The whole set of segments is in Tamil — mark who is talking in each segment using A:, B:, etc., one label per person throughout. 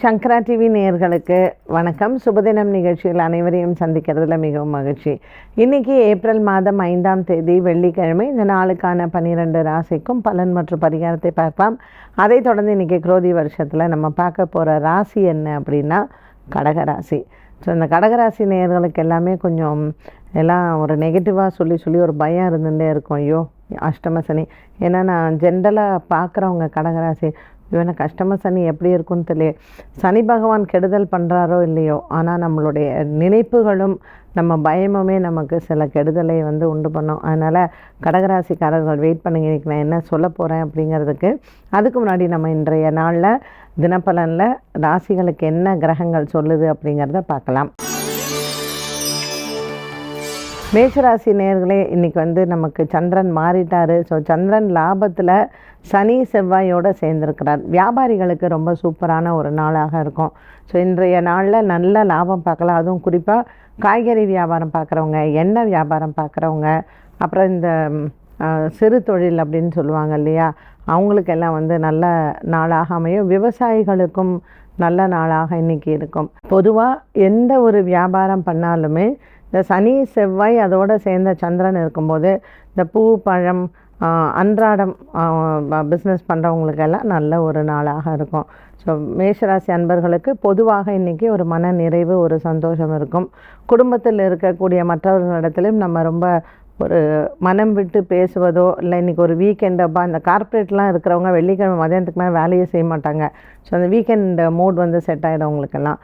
A: சங்கரா டிவி நேயர்களுக்கு வணக்கம். சுபதினம் நிகழ்ச்சியில் அனைவரையும் சந்திக்கிறதுல மிகவும் மகிழ்ச்சி. இன்றைக்கி ஏப்ரல் மாதம் ஐந்தாம் தேதி வெள்ளிக்கிழமை. இந்த நாளுக்கான பன்னிரெண்டு ராசிக்கும் பலன் மற்றும் பரிகாரத்தை பார்க்கலாம். அதை தொடர்ந்து இன்னைக்கு குரோதி வருஷத்தில் நம்ம பார்க்க போகிற ராசி என்ன அப்படின்னா கடகராசி. ஸோ இந்த கடகராசி நேயர்களுக்கு எல்லாமே கொஞ்சம் எல்லாம் ஒரு நெகட்டிவாக சொல்லி சொல்லி ஒரு பயம் இருந்துகிட்டே இருக்கும். ஐயோ அஷ்டம சனி. ஏன்னா நான் ஜென்ரலாக பார்க்குறவங்க கடகராசி இவனை கஷ்டம சனி எப்படி இருக்குன்னு தெரியல சனி பகவான் கெடுதல் பண்ணுறாரோ இல்லையோ ஆனால் நம்மளுடைய நினைப்புகளும் நம்ம பயமுமே நமக்கு சில கெடுதலை வந்து உண்டு பண்ணும். அதனால் கடகராசிக்காரர்கள் வெயிட் பண்ணுங்க இன்னைக்கு நான் என்ன சொல்ல போகிறேன் அப்படிங்கிறதுக்கு அதுக்கு முன்னாடி நம்ம இன்றைய நாளில் தினப்பலனில் ராசிகளுக்கு என்ன கிரகங்கள் சொல்லுது அப்படிங்கிறத பார்க்கலாம். மேஷராசி நேர்களே இன்றைக்கி வந்து நமக்கு சந்திரன் மாறிட்டார். ஸோ சந்திரன் லாபத்தில் சனி செவ்வாயோடு சேர்ந்துருக்கிறார். வியாபாரிகளுக்கு ரொம்ப சூப்பரான ஒரு நாளாக இருக்கும். ஸோ இன்றைய நாளில் நல்ல லாபம் பார்க்கலாம். அதுவும் குறிப்பாக காய்கறி வியாபாரம் பார்க்குறவங்க எண்ணெய் வியாபாரம் பார்க்குறவங்க அப்புறம் இந்த சிறு தொழில் அப்படின்னு சொல்லுவாங்க இல்லையா? அவங்களுக்கெல்லாம் வந்து நல்ல நாளாக அமையும். விவசாயிகளுக்கும் நல்ல நாளாக இன்னைக்கு இருக்கும். பொதுவாக எந்த ஒரு வியாபாரம் பண்ணாலுமே இந்த சனி செவ்வாய் அதோடு சேர்ந்த சந்திரன் இருக்கும்போது இந்த பூ பழம் அன்றாடம் பிஸ்னஸ் பண்ணுறவங்களுக்கெல்லாம் நல்ல ஒரு நாளாக இருக்கும். ஸோ மேஷராசி அன்பர்களுக்கு பொதுவாக இன்றைக்கி ஒரு மன நிறைவு ஒரு சந்தோஷம் இருக்கும். குடும்பத்தில் இருக்கக்கூடிய மற்றவர்களிடத்திலும் நம்ம ரொம்ப ஒரு மனம் விட்டு பேசுவதோ இல்லை இன்றைக்கி ஒரு வீக்கெண்ட் அப்போ அந்த கார்ப்பரேட்லாம் இருக்கிறவங்க வெள்ளிக்கிழமை மதியானத்துக்கு மேலே வேலையே செய்ய மாட்டாங்க. ஸோ அந்த வீக்கெண்ட் மூட் வந்து செட் ஆகிடும் அவங்களுக்கெல்லாம்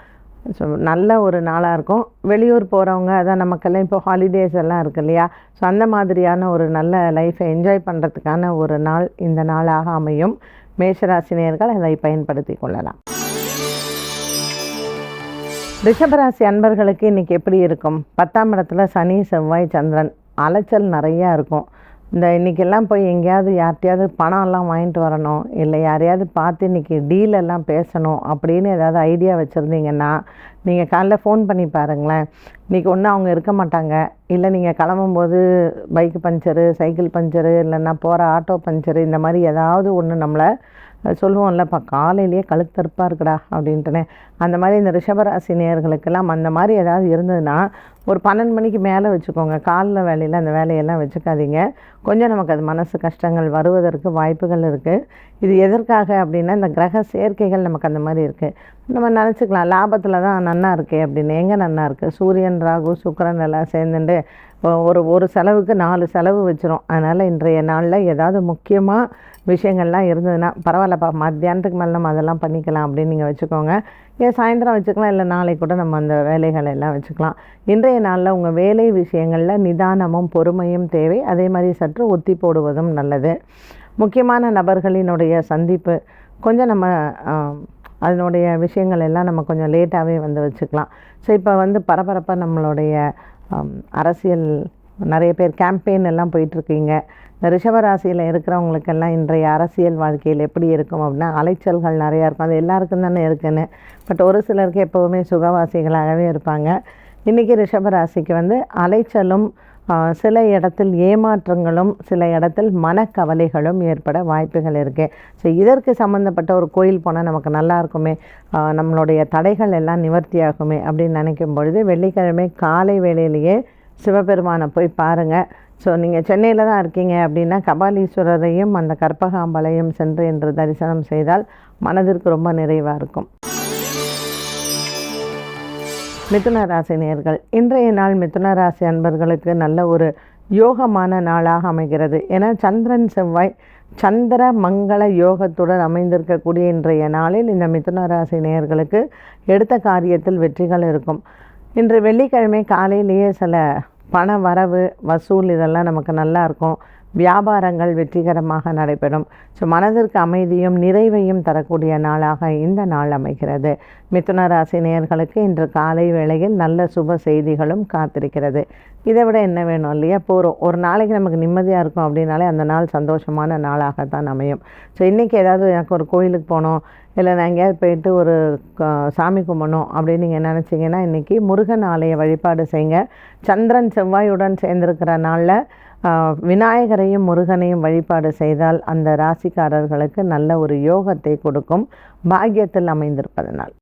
A: ஸோ நல்ல ஒரு நாளாக இருக்கும். வெளியூர் போகிறவங்க அதான் நமக்கெல்லாம் இப்போ ஹாலிடேஸ் எல்லாம் இருக்கு இல்லையா? ஸோ அந்த மாதிரியான ஒரு நல்ல லைஃப்பை என்ஜாய் பண்ணுறதுக்கான ஒரு நாள் இந்த நாளாக அமையும். மேஷராசினியர்கள் அதை பயன்படுத்தி கொள்ளலாம். ரிஷபராசி அன்பர்களுக்கு இன்றைக்கி எப்படி இருக்கும்? பத்தாம் இடத்துல சனி செவ்வாய் சந்திரன். அலைச்சல் நிறையா இருக்கும். இந்த இன்றைக்கெல்லாம் போய் எங்கேயாவது யார்கிட்டையாவது பணம்லாம் வாங்கிட்டு வரணும் இல்லை யாரையாவது பார்த்து இன்றைக்கி டீலெல்லாம் பேசணும் அப்படின்னு ஏதாவது ஐடியா வச்சுருந்தீங்கன்னா நீங்கள் காலைல ஃபோன் பண்ணி பாருங்களேன். இன்றைக்கி ஒன்று அவங்க இருக்க மாட்டாங்க. இல்லை நீங்கள் கிளம்பும்போது பைக் பஞ்சரு சைக்கிள் பஞ்சரு இல்லைன்னா போகிற ஆட்டோ பஞ்சரு இந்த மாதிரி ஏதாவது ஒன்று நம்மளை சொல்லுவோம்லப்பா காலையிலேயே கழுத்தறுப்பாக இருக்குடா அப்படின்ட்டுனே. அந்த மாதிரி இந்த ரிஷபராசி நேர்களுக்கெல்லாம் அந்த மாதிரி ஏதாவது இருந்ததுன்னா ஒரு பன்னெண்டு மணிக்கு மேலே வச்சுக்கோங்க. காலில் வேலையில் அந்த வேலையெல்லாம் வச்சுக்காதீங்க. கொஞ்சம் நமக்கு அது மனசு கஷ்டங்கள் வருவதற்கு வாய்ப்புகள் இருக்குது இது எதற்காக அப்படின்னா இந்த கிரக சேர்க்கைகள் நமக்கு அந்த மாதிரி இருக்குது நம்ம நினச்சிக்கலாம் லாபத்தில் தான் நன்னா இருக்கே அப்படின்னு. எங்கே நன்னா இருக்குது சூரியன் ராகு சுக்கிரன் எல்லாம் சேர்ந்துட்டு ஒரு ஒரு செலவுக்கு நாலு செலவு வச்சிரும். அதனால் இன்றைய நாளில் ஏதாவது முக்கியமாக விஷயங்கள்லாம் இருந்ததுன்னா பரவாயில்லப்பா மத்தியானத்துக்கு மேலே நம்ம அதெல்லாம் பண்ணிக்கலாம் அப்படின்னு நீங்கள் வச்சுக்கோங்க. ஏன் சாயந்தரம் வச்சுக்கலாம் இல்லை நாளைக்கு கூட நம்ம அந்த வேலைகளை எல்லாம் வச்சுக்கலாம். இன்றைய நாளில் உங்கள் வேலை விஷயங்களில் நிதானமும் பொறுமையும் தேவை. அதே மாதிரி சற்று ஒத்தி போடுவதும் நல்லது. முக்கியமான நபர்களினுடைய சந்திப்பு கொஞ்சம் நம்ம அதனுடைய விஷயங்கள் எல்லாம் நம்ம கொஞ்சம் லேட்டாகவே வந்து வச்சுக்கலாம். ஸோ இப்போ வந்து பரபரப்பாக நம்மளுடைய அரசியல் நிறைய பேர் கேம்பெயின் எல்லாம் போயிட்டுருக்கீங்க இந்த ரிஷபராசியில் இருக்கிறவங்களுக்கெல்லாம் இன்றைய அரசியல் வாழ்க்கையில் எப்படி இருக்கும் அப்படின்னா அலைச்சல்கள் நிறையா இருக்கும். அது எல்லாருக்கும் தானே இருக்குன்னு. பட் ஒரு சிலருக்கு எப்போவுமே சுகவாசிகளாகவே இருப்பாங்க. இன்றைக்கி ரிஷபராசிக்கு வந்து அலைச்சலும் சில இடத்தில் ஏமாற்றங்களும் சில இடத்தில் மனக்கவலைகளும் ஏற்பட வாய்ப்புகள் இருக்குது ஸோ இதற்கு சம்மந்தப்பட்ட ஒரு கோயில் போனால் நமக்கு நல்லா இருக்குமே. நம்மளுடைய தடைகள் எல்லாம் நிவர்த்தியாகுமே அப்படின்னு நினைக்கும் பொழுது வெள்ளிக்கிழமை காலை வேளையிலேயே சிவபெருமானை போய் பாருங்கள் ஸோ நீங்கள் சென்னையில் தான் இருக்கீங்க அப்படின்னா கபாலீஸ்வரரையும் அந்த கற்பகாம்பலையும் சென்று என்று தரிசனம் செய்தால் மனதிற்கு ரொம்ப நிறைவாக இருக்கும். மிதுன ராசி நேயர்கள் இன்றைய நாள் மிதுன ராசி அன்பர்களுக்கு நல்ல ஒரு யோகமான நாளாக அமைகிறது. ஏன்னா சந்திரன் செவ்வாய் சந்திர மங்கள யோகத்துடன் அமைந்திருக்கக்கூடிய இன்றைய நாளில் இந்த மிதுன ராசி நேயர்களுக்கு எடுத்த காரியத்தில் வெற்றிகள் இருக்கும். இன்று வெள்ளிக்கிழமை காலையிலேயே சில பண வரவு வசூல் இதெல்லாம் நமக்கு நல்லா இருக்கும். வியாபாரங்கள் வெற்றிகரமாக நடைபெறும். ஸோ மனதிற்கு அமைதியும் நிறைவையும் தரக்கூடிய நாளாக இந்த நாள் அமைகிறது. மிதுன ராசி நேயர்களுக்கு இன்று காலை வேளையில் நல்ல சுப செய்திகளும் காத்திருக்கிறது. இதை விட என்ன வேணும் இல்லையா? போகிறோம் ஒரு நாளைக்கு நமக்கு நிம்மதியாக இருக்கும் அப்படின்னாலே அந்த நாள் சந்தோஷமான நாளாகத்தான் அமையும். ஸோ இன்றைக்கி ஏதாவது எனக்கு ஒரு கோயிலுக்கு போகணும் இல்லை நான் எங்கேயாவது போயிட்டு ஒரு க- சாமி கும்பிடணும் அப்படின்னு நீங்கள் நினச்சிங்கன்னா இன்றைக்கி முருகன் ஆலய வழிபாடு செய்யுங்க. சந்திரன் செவ்வாயுடன் சேர்ந்திருக்கிற நாளில் விநாயகரையும் முருகனையும் வழிபாடு செய்தால் அந்த ராசிக்காரர்களுக்கு நல்ல ஒரு யோகத்தை கொடுக்கும் பாக்கியத்தில் அமைந்திருப்பதனால்.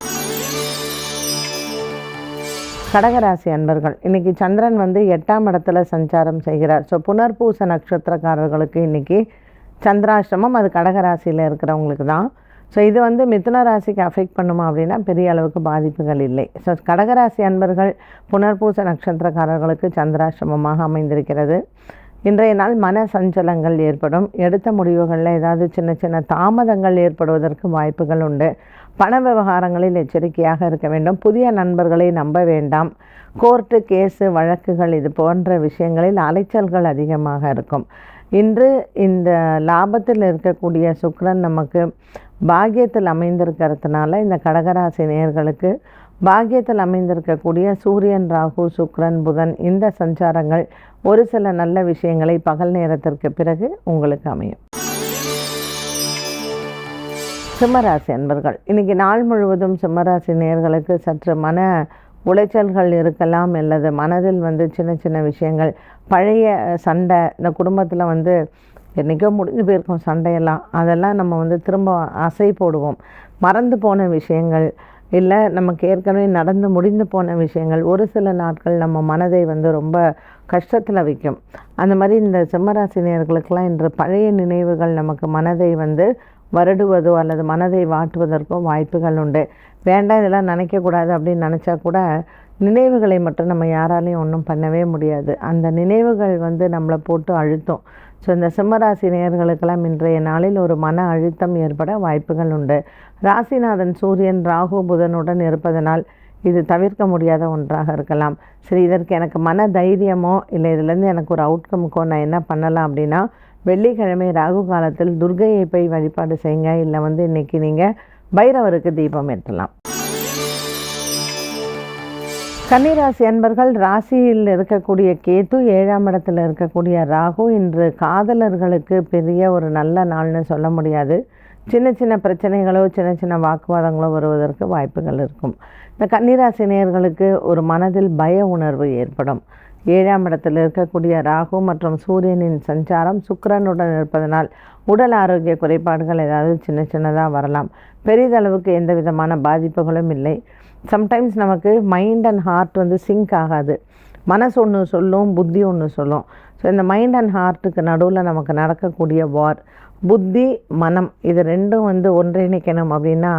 A: கடகராசி அன்பர்கள் இன்னைக்கு சந்திரன் வந்து எட்டாம் இடத்துல சஞ்சாரம் செய்கிறார். ஸோ புனர்பூச நட்சத்திரக்காரர்களுக்கு இன்றைக்கி சந்திராஷ்டமம் அது கடகராசியில் இருக்கிறவங்களுக்கு தான். ஸோ இது வந்து மிதுன ராசிக்கு அஃபெக்ட் பண்ணுமா அப்படின்னா பெரிய அளவுக்கு பாதிப்புகள் இல்லை. ஸோ கடகராசி அன்பர்கள் புனர்பூச நட்சத்திரக்காரர்களுக்கு சந்திராஷ்டமமாக அமைந்திருக்கிறது. இன்றைய நாள் மன சஞ்சலங்கள் ஏற்படும். எடுத்த முடிவுகளில் ஏதாவது சின்ன சின்ன தாமதங்கள் ஏற்படுவதற்கு வாய்ப்புகள் உண்டு. பண விவகாரங்களில் எச்சரிக்கையாக இருக்க வேண்டும். புதிய நண்பர்களை நம்ப வேண்டாம். கோர்ட்டு கேஸு வழக்குகள் இது போன்ற விஷயங்களில் அலைச்சல்கள் அதிகமாக இருக்கும். இன்று இந்த லாபத்தில் இருக்கக்கூடிய சுக்ரன் நமக்கு பாக்கியத்தில் அமைந்திருக்கிறதுனால இந்த கடகராசி நேர்களுக்கு பாக்கியத்தில் அமைந்திருக்கக்கூடிய சூரியன் ராகு சுக்ரன் புதன் இந்த சஞ்சாரங்கள் ஒரு சில நல்ல விஷயங்களை பகல் நேரத்திற்கு பிறகு உங்களுக்கு அமையும். சிம்மராசி அன்பர்கள் இன்னைக்கு நாள் முழுவதும் சிம்மராசி நேர்களுக்கு சற்று மன உளைச்சல்கள் இருக்கலாம் அல்லது மனதில் வந்து சின்ன சின்ன விஷயங்கள் பழைய சண்டை இந்த குடும்பத்தில் வந்து என்றைக்கோ முடிஞ்சு போயிருக்கோம் சண்டையெல்லாம் அதெல்லாம் நம்ம வந்து திரும்ப அசை போடுவோம். மறந்து போன விஷயங்கள் இல்லை நமக்கு ஏற்கனவே நடந்து முடிந்து போன விஷயங்கள் ஒரு சில நாட்கள் நம்ம மனதை வந்து ரொம்ப கஷ்டத்தில் வைக்கும். அந்த மாதிரி இந்த சிம்மராசினியர்களுக்கெல்லாம் இன்று பழைய நினைவுகள் நமக்கு மனதை வந்து வருடுவதோ அல்லது மனதை வாட்டுவதற்கோ வாய்ப்புகள் உண்டு. வேண்டாம் இதெல்லாம் நினைக்கக்கூடாது அப்படின்னு நினச்சா கூட நினைவுகளை மட்டும் நம்ம யாராலையும் ஒன்றும் பண்ணவே முடியாது. அந்த நினைவுகள் வந்து நம்மளை போட்டு அழுத்தும். ஸோ இந்த சிம்மராசி நேயர்களுக்கெல்லாம் இன்றைய நாளில் ஒரு மன அழுத்தம் ஏற்பட வாய்ப்புகள் உண்டு. ராசிநாதன் சூரியன் ராகு புதனுடன் இருப்பதனால் இது தவிர்க்க முடியாத ஒன்றாக இருக்கலாம். சரி இதற்கு எனக்கு மன தைரியமோ இல்லை இதுலேருந்து எனக்கு ஒரு அவுட்கமுக்கோ நான் என்ன பண்ணலாம் அப்படின்னா வெள்ளிக்கிழமை ராகு காலத்தில் துர்கையை போய் வழிபாடு செய்யுங்க. இல்லை வந்து இன்னைக்கு நீங்கள் பைரவருக்கு தீபம் ஏற்றலாம். கன்னிராசி அன்பர்கள் ராசியில் இருக்கக்கூடிய கேத்து ஏழாம் இடத்துல இருக்கக்கூடிய ராகு இன்று காதலர்களுக்கு பெரிய ஒரு நல்ல நாள்னு சொல்ல முடியாது. சின்ன சின்ன பிரச்சனைகளோ சின்ன சின்ன வாக்குவாதங்களோ வருவதற்கு வாய்ப்புகள் இருக்கும். இந்த கன்னிராசி நேயர்களுக்கு ஒரு மனதில் பய உணர்வு ஏற்படும். ஏழாம் இடத்தில் இருக்கக்கூடிய ராகு மற்றும் சூரியனின் சஞ்சாரம் சுக்கரனுடன் இருப்பதனால் உடல் ஆரோக்கிய குறைபாடுகள் ஏதாவது சின்ன சின்னதாக வரலாம். பெரிதளவுக்கு எந்த விதமான பாதிப்புகளும் இல்லை. சம்டைம்ஸ் நமக்கு மைண்ட் அண்ட் ஹார்ட் வந்து சிங்க் ஆகாது. மனசு ஒன்று சொல்லும் புத்தி ஒன்று சொல்லும். ஸோ இந்த மைண்ட் அண்ட் ஹார்ட்டுக்கு நடுவில் நமக்கு நடக்கக்கூடிய வார் புத்தி மனம் இது ரெண்டும் வந்து ஒன்றிணைக்கணும் அப்படின்னா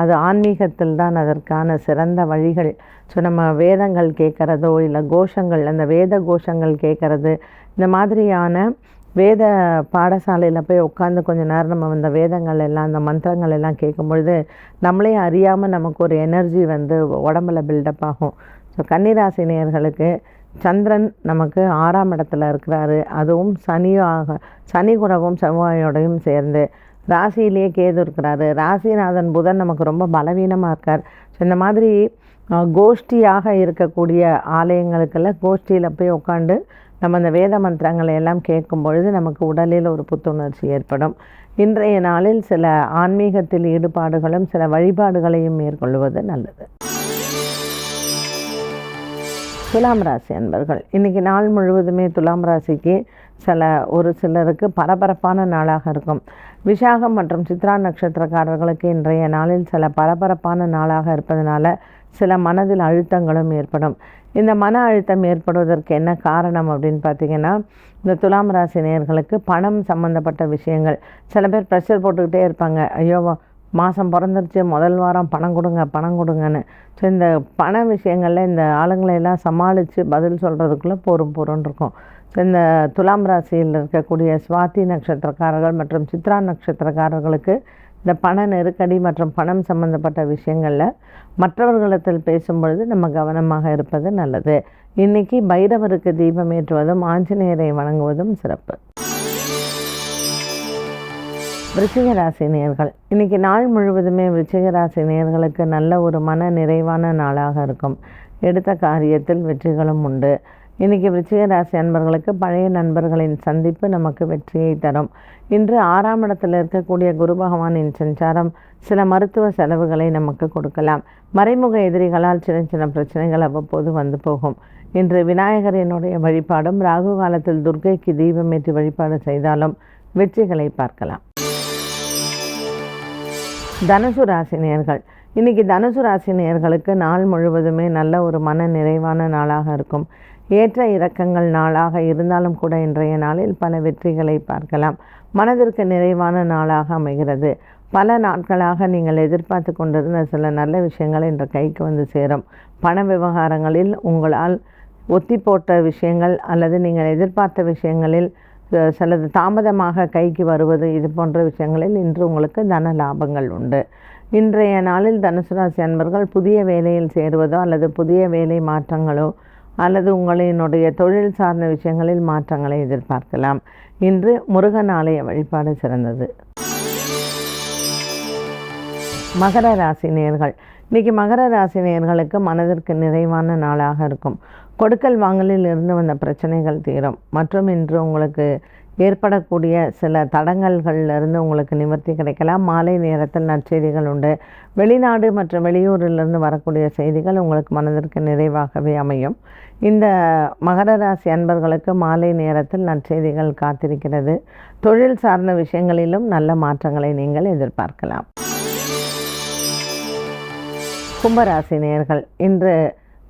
A: அது ஆன்மீகத்தில் தான் அதற்கான சிறந்த வழிகள். ஸோ நம்ம வேதங்கள் கேட்குறதோ இல்லை கோஷங்கள் அந்த வேத கோஷங்கள் கேட்குறது இந்த மாதிரியான வேத பாடசாலையில் போய் உட்காந்து கொஞ்ச நேரம் நம்ம அந்த வேதங்கள் எல்லாம் அந்த மந்திரங்கள் எல்லாம் கேட்கும் பொழுது நம்மளே அறியாமல் நமக்கு ஒரு எனர்ஜி வந்து உடம்புல பில்டப் ஆகும். ஸோ கன்னிராசி நேயர்களுக்கு சந்திரன் நமக்கு ஆறாம் இடத்துல இருக்கிறாரு. அதுவும் சனியாக சனி குணவும் செவ்வாயோடையும் சேர்ந்து ராசியிலேயே கேது இருக்கிறாரு. ராசிநாதன் புதன் நமக்கு ரொம்ப பலவீனமாக இருக்கார். ஸோ இந்த மாதிரி கோஷ்டியாக இருக்கக்கூடிய ஆலயங்களுக்கெல்லாம் கோஷ்டியில் போய் உட்காந்து நம்ம அந்த வேத மந்திரங்களை எல்லாம் கேட்கும் பொழுது நமக்கு உடலில் ஒரு புத்துணர்ச்சி ஏற்படும். இன்றைய நாளில் சில ஆன்மீகத்தில் ஈடுபாடுகளும் சில வழிபாடுகளையும் மேற்கொள்வது நல்லது. துலாம் ராசி அன்பர்கள் இன்றைக்கி நாள் முழுவதுமே துலாம் ராசிக்கு சில ஒரு சிலருக்கு பரபரப்பான நாளாக இருக்கும். விஷாகம் மற்றும் சித்ரா நட்சத்திரக்காரர்களுக்கு இன்றைய நாளில் சில பரபரப்பான நாளாக இருப்பதனால சில மனதில் அழுத்தங்களும் ஏற்படும். இந்த மன அழுத்தம் ஏற்படுவதற்கு என்ன காரணம் அப்படின்னு பார்த்தீங்கன்னா இந்த துலாம் ராசி நேயர்களுக்கு பணம் சம்மந்தப்பட்ட விஷயங்கள். சில பேர் ப்ரெஷர் போட்டுக்கிட்டே இருப்பாங்க. ஐயோ மாதம் பிறந்துருச்சு முதல் வாரம் பணம் கொடுங்க பணம் கொடுங்கன்னு. ஸோ இந்த பண விஷயங்களில் இந்த ஆளுங்களை எல்லாம் சமாளித்து பதில் சொல்கிறதுக்குள்ளே போரும் போரும்னு இருக்கும். ஸோ இந்த துலாம் ராசியில் இருக்கக்கூடிய சுவாதி நட்சத்திரக்காரர்கள் மற்றும் சித்ரா நட்சத்திரக்காரர்களுக்கு இந்த பண நெருக்கடி மற்றும் பணம் சம்பந்தப்பட்ட விஷயங்களில் மற்றவர்களிடத்தில் பேசும்பொழுது நம்ம கவனமாக இருப்பது நல்லது. இன்னைக்கு பைரவருக்கு தீபம் ஏற்றுவதும் ஆஞ்சநேயரை வணங்குவதும் சிறப்பு. விருச்சிக ராசி இன்னைக்கு நாள் முழுவதுமே விருச்சிக ராசி நல்ல ஒரு மன நிறைவான நாளாக இருக்கும். எடுத்த காரியத்தில் வெற்றிகளும் உண்டு. இன்றைக்கி விருச்சிக ராசி அன்பர்களுக்கு பழைய நண்பர்களின் சந்திப்பு நமக்கு வெற்றியை தரும். இன்று ஆறாம் இடத்தில் இருக்கக்கூடிய குரு பகவானின் சஞ்சாரம் சில மருத்துவ செலவுகளை நமக்கு கொடுக்கலாம். மறைமுக எதிரிகளால் சின்ன சின்ன பிரச்சனைகள் அவ்வப்போது வந்து போகும். இன்று விநாயகரினுடைய வழிபாடும் ராகு காலத்தில் துர்க்கைக்கு தீபமேற்றி வழிபாடு செய்தாலும் வெற்றிகளை பார்க்கலாம். தனுசு ராசினியர்கள் இன்றைக்கி தனுசு ராசினியர்களுக்கு நாள் முழுவதுமே நல்ல ஒரு மன நிறைவான நாளாக இருக்கும். ஏற்ற இறக்கங்கள் நாளாக இருந்தாலும் கூட இன்றைய நாளில் பல வெற்றிகளை பார்க்கலாம். மனதிற்கு நிறைவான நாளாக அமைகிறது. பல நாட்களாக நீங்கள் எதிர்பார்த்து கொண்டிருந்த சில நல்ல விஷயங்கள் இன்று கைக்கு வந்து சேரும். பண விவகாரங்களில் உங்களால் ஒத்தி போட்ட விஷயங்கள் அல்லது நீங்கள் எதிர்பார்த்த விஷயங்களில் சிலது தாமதமாக கைக்கு வருவது இது போன்ற விஷயங்களில் இன்று உங்களுக்கு தன லாபங்கள் உண்டு. இன்றைய நாளில் தனுசு ராசி அன்பர்கள் புதிய வேலையில் சேருவதோ அல்லது புதிய வேலை மாற்றங்களோ அல்லது உங்களினுடைய தொழில் சார்ந்த விஷயங்களில் மாற்றங்களை எதிர்பார்க்கலாம். இன்று முருகன் ஆலய வழிபாடு சிறந்தது. மகர ராசி நேர்கள். இன்றைக்கி மகர ராசி நேர்களுக்கு மனதிற்கு நிறைவான நாளாக இருக்கும். கொடுக்கல் வாங்கலில் இருந்து வந்த பிரச்சனைகள் தீரும். மற்றும் இன்று உங்களுக்கு ஏற்படக்கூடிய சில தடங்கல்களிலிருந்து உங்களுக்கு நிவர்த்தி கிடைக்கலாம். மாலை நேரத்தில் நற்செய்திகள் உண்டு. வெளிநாடு மற்றும் வெளியூரிலிருந்து வரக்கூடிய செய்திகள் உங்களுக்கு மனதிற்கு நிறைவாகவே அமையும். இந்த மகர ராசி அன்பர்களுக்கு மாலை நேரத்தில் நற்செய்திகள் காத்திருக்கிறது. தொழில் சார்ந்த விஷயங்களிலும் நல்ல மாற்றங்களை நீங்கள் எதிர்பார்க்கலாம். கும்பராசி நேர்கள் இன்று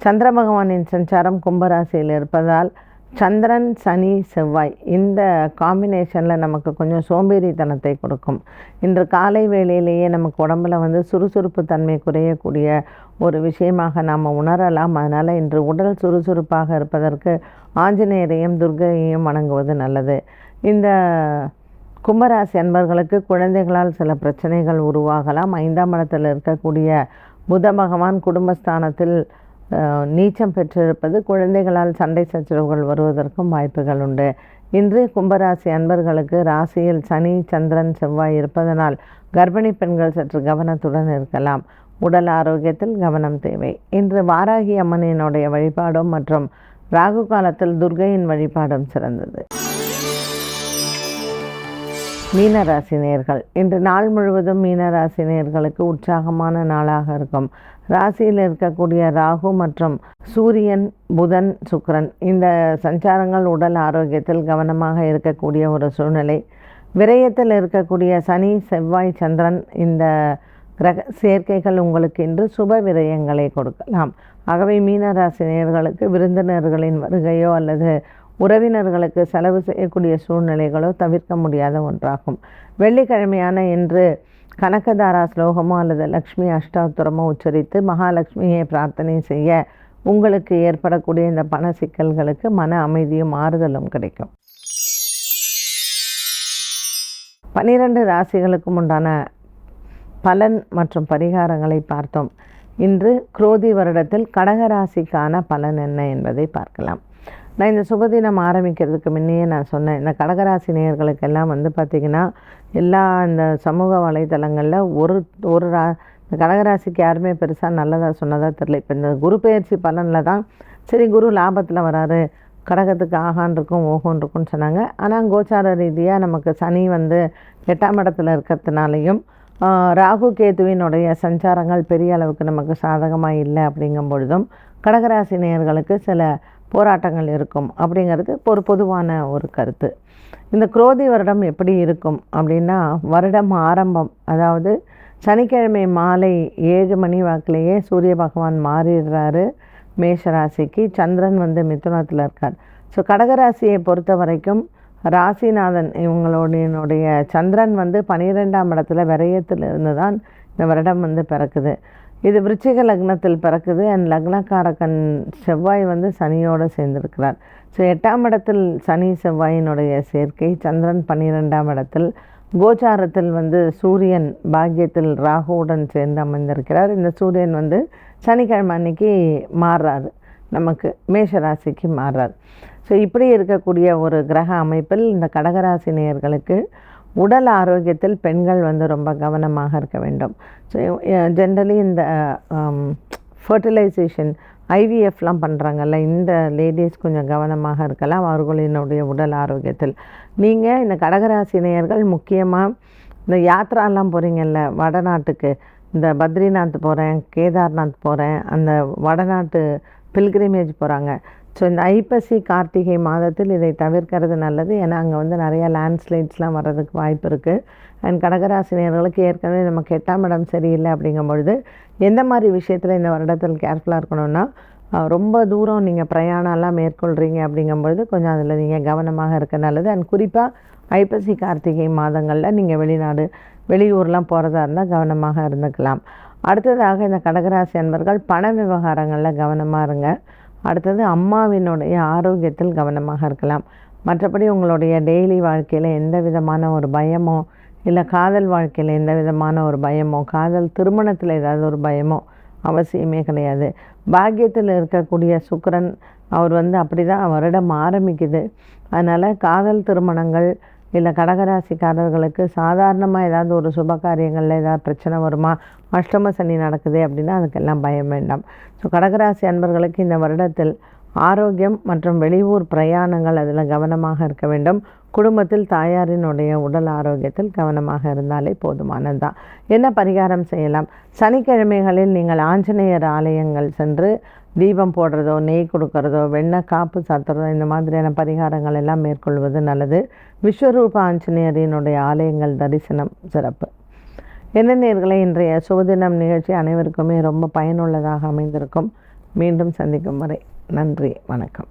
A: சந்திர பகவானின் சஞ்சாரம் கும்பராசியில் இருப்பதால் சந்திரன் சனி செவ்வாய். இந்த காம்பினேஷனில் நமக்கு கொஞ்சம் சோம்பேறித்தனத்தை கொடுக்கும். இன்று காலை வேளையிலேயே நமக்கு உடம்பில் வந்து சுறுசுறுப்பு தன்மை குறையக்கூடிய ஒரு விஷயமாக நாம் உணரலாம். அதனால் இன்று உடல் சுறுசுறுப்பாக இருப்பதற்கு ஆஞ்சநேயரையும் துர்கையையும் வணங்குவது நல்லது. இந்த கும்பராசி அன்பர்களுக்கு குழந்தைகளால் சில பிரச்சனைகள் உருவாகலாம். ஐந்தாம் இடத்தில் இருக்கக்கூடிய புத பகவான் குடும்பஸ்தானத்தில் நீச்சம் பெற்றிருப்பது குழந்தைகளால் சண்டை சச்சரவுகள் வருவதற்கும் வாய்ப்புகள் உண்டு. இன்று கும்பராசி அன்பர்களுக்கு ராசியில் சனி சந்திரன் செவ்வாய் இருப்பதனால் கர்ப்பிணி பெண்கள் சற்று கவனத்துடன் இருக்கலாம். உடல் ஆரோக்கியத்தில் கவனம் தேவை. இன்று வாராகி அம்மனினுடைய வழிபாடும் மற்றும் ராகு காலத்தில் துர்கையின் வழிபாடும் சிறந்தது. மீனராசினியர்கள் இன்று நாள் முழுவதும் மீனராசினியர்களுக்கு உற்சாகமான நாளாக இருக்கும். ராசியில் இருக்கக்கூடிய ராகு மற்றும் சூரியன் புதன் சுக்கரன் இந்த சஞ்சாரங்கள் உடல் ஆரோக்கியத்தில் கவனமாக இருக்கக்கூடிய ஒரு சூழ்நிலை. விரயத்தில் இருக்கக்கூடிய சனி செவ்வாய் சந்திரன் இந்த கிரக சேர்க்கைகள் உங்களுக்கு இன்று சுப விரயங்களை கொடுக்கலாம். ஆகவே மீனராசினியர்களுக்கு விருந்தினர்களின் வருகையோ அல்லது உறவினர்களுக்கு செலவு செய்யக்கூடிய சூழ்நிலைகளோ தவிர்க்க முடியாத ஒன்றாகும். வெள்ளிக்கிழமையான இன்று கனகதாரா ஸ்லோகமோ அல்லது லக்ஷ்மி அஷ்டாத்திரமோ உச்சரித்து மகாலட்சுமியை பிரார்த்தனை செய்ய உங்களுக்கு ஏற்படக்கூடிய இந்த பண சிக்கல்களுக்கு மன அமைதியும் ஆறுதலும் கிடைக்கும். பனிரெண்டு ராசிகளுக்கும் உண்டான பலன் மற்றும் பரிகாரங்களை பார்த்தோம். இன்று குரோதி வருடத்தில் கடகராசிக்கான பலன் என்ன என்பதை பார்க்கலாம். நான் இந்த சுபதினம் ஆரம்பிக்கிறதுக்கு முன்னையே நான் சொன்னேன். இந்த கடகராசி நேயர்களுக்கெல்லாம் வந்து பார்த்திங்கன்னா எல்லா இந்த சமூக வலைதளங்களில் ஒரு ஒரு ரா இந்த கடகராசிக்கு யாருமே பெருசாக நல்லதாக சொன்னதாக தெரில இப்போ இந்த குரு பயிற்சி பலனில் தான் சரி குரு லாபத்தில் வராரு கடகத்துக்கு ஆகான் இருக்கும் ஓகோன் இருக்கும்னு சொன்னாங்க. ஆனால் கோச்சார ரீதியாக நமக்கு சனி வந்து எட்டாம் இடத்துல இருக்கிறதுனாலையும் ராகு கேதுவினுடைய சஞ்சாரங்கள் பெரிய அளவுக்கு நமக்கு சாதகமாக இல்லை அப்படிங்கும் பொழுதும் கடகராசி நேயர்களுக்கு சில போராட்டங்கள் இருக்கும் அப்படிங்கிறது ஒரு பொதுவான ஒரு கருத்து. இந்த குரோதி வருடம் எப்படி இருக்கும் அப்படின்னா வருடம் ஆரம்பம் அதாவது சனிக்கிழமை மாலை ஏழு மணி வாக்கிலேயே சூரிய பகவான் மாறிடுறாரு மேஷராசிக்கு. சந்திரன் வந்து மிதுனத்தில் இருக்கார். ஸோ கடகராசியை பொறுத்த வரைக்கும் ராசிநாதன் இவங்களுடைய சந்திரன் வந்து பனிரெண்டாம் இடத்துல விரயத்தில் இருந்து தான் இந்த வருடம் வந்து பிறக்குது. இது விருச்சிக லக்னத்தில் பிறக்குது. அண்ட் லக்னக்காரகன் செவ்வாய் வந்து சனியோடு சேர்ந்திருக்கிறார். ஸோ எட்டாம் இடத்தில் சனி செவ்வாயினுடைய சேர்க்கை. சந்திரன் பன்னிரெண்டாம் இடத்தில் கோச்சாரத்தில் வந்து சூரியன் பாக்கியத்தில் ராகுவுடன் சேர்ந்து அமைந்திருக்கிறார் இந்த சூரியன் வந்து சனிக்கிழமை அன்னைக்கு மாறுறாரு. நமக்கு மேஷராசிக்கு மாறுறார். ஸோ இப்படி இருக்கக்கூடிய ஒரு கிரக அமைப்பில் இந்த கடகராசி நேயர்களுக்கு உடல் ஆரோக்கியத்தில் பெண்கள் வந்து ரொம்ப கவனமாக இருக்க வேண்டும். ஸோ ஜென்ரலி eh, இந்த eh, um, ஃபர்டிலைசேஷன் ஐவிஎஃப்லாம் பண்ணுறாங்கல்ல இந்த லேடிஸ் கொஞ்சம் கவனமாக இருக்கலாம் அவர்களினுடைய உடல் ஆரோக்கியத்தில். நீங்கள் இந்த கடகராசினியர்கள் முக்கியமாக இந்த யாத்ராலாம் போகிறீங்கல்ல வடநாட்டுக்கு. இந்த பத்ரிநாத் போகிறேன் கேதார்நாத் போகிறேன் அந்த வடநாட்டு பில்கிரிமேஜ் போகிறாங்க ஸோ இந்த ஐப்பசி கார்த்திகை மாதத்தில் இதை தவிர்க்கிறது நல்லது. ஏன்னா அங்கே வந்து நிறையா லேண்ட்ஸ்லைட்ஸ்லாம் வர்றதுக்கு வாய்ப்பு இருக்குது அண்ட் கடகராசினியர்களுக்கு ஏற்கனவே நமக்கு எட்டாம் இடம் சரியில்லை அப்படிங்கும் பொழுது எந்த மாதிரி விஷயத்தில் இந்த வருடத்தில் கேர்ஃபுல்லாக இருக்கணும்னா ரொம்ப தூரம் நீங்கள் பிரயாணம்லாம் மேற்கொள்கிறீங்க அப்படிங்கும்பொழுது கொஞ்சம் அதில் நீங்கள் கவனமாக இருக்க நல்லது. அண்ட் குறிப்பாக ஐப்பசி கார்த்திகை மாதங்களில் நீங்கள் வெளிநாடு வெளியூர்லாம் போகிறதா இருந்தால் கவனமாக இருந்துக்கலாம். அடுத்ததாக இந்த கடகராசி அன்பர்கள் பண விவகாரங்களில் கவனமாக இருங்க. அடுத்தது அம்மாவினுடைய ஆரோக்கியத்தில் கவனமாக இருக்கலாம். மற்றபடி உங்களுடைய டெய்லி வாழ்க்கையில் எந்த விதமான ஒரு பயமோ இல்லை காதல் வாழ்க்கையில் எந்த விதமான ஒரு பயமோ காதல் திருமணத்தில் ஏதாவது ஒரு பயமோ அவசியமே கிடையாது. பாக்கியத்தில் இருக்கக்கூடிய சுக்கரன் அவர் வந்து அப்படி தான் வருடம் ஆரம்பிக்குது. அதனால் காதல் திருமணங்கள் இல்லை கடகராசிக்காரர்களுக்கு சாதாரணமாக ஏதாவது ஒரு சுப காரியங்களில் ஏதாவது பிரச்சனை வருமா? அஷ்டம சனி நடக்குது அப்படின்னா அதுக்கெல்லாம் பயம் வேண்டாம். ஸோ கடகராசி அன்பர்களுக்கு இந்த வருடத்தில் ஆரோக்கியம் மற்றும் வெளியூர் பிரயாணங்கள் அதில் கவனமாக இருக்க வேண்டும். குடும்பத்தில் தாயாரினுடைய உடல் ஆரோக்கியத்தில் கவனமாக இருந்தாலே போதுமானது தான் என்ன பரிகாரம் செய்யலாம்? சனிக்கிழமைகளில் நீங்கள் ஆஞ்சநேயர் ஆலயங்கள் சென்று தீபம் போடுறதோ நெய் கொடுக்கறதோ வெண்ணெய் காப்பு சாத்துறதோ இந்த மாதிரியான பரிகாரங்கள் எல்லாம் மேற்கொள்வது நல்லது. விஸ்வரூப ஆஞ்சநேயரினுடைய ஆலயங்கள் தரிசனம் சிறப்பு. என்ன நேர்களை இன்றைய சுபதினம் நிகழ்ச்சி அனைவருக்குமே ரொம்ப பயனுள்ளதாக அமைந்திருக்கும். மீண்டும் சந்திக்கும் வரை நன்றி வணக்கம்.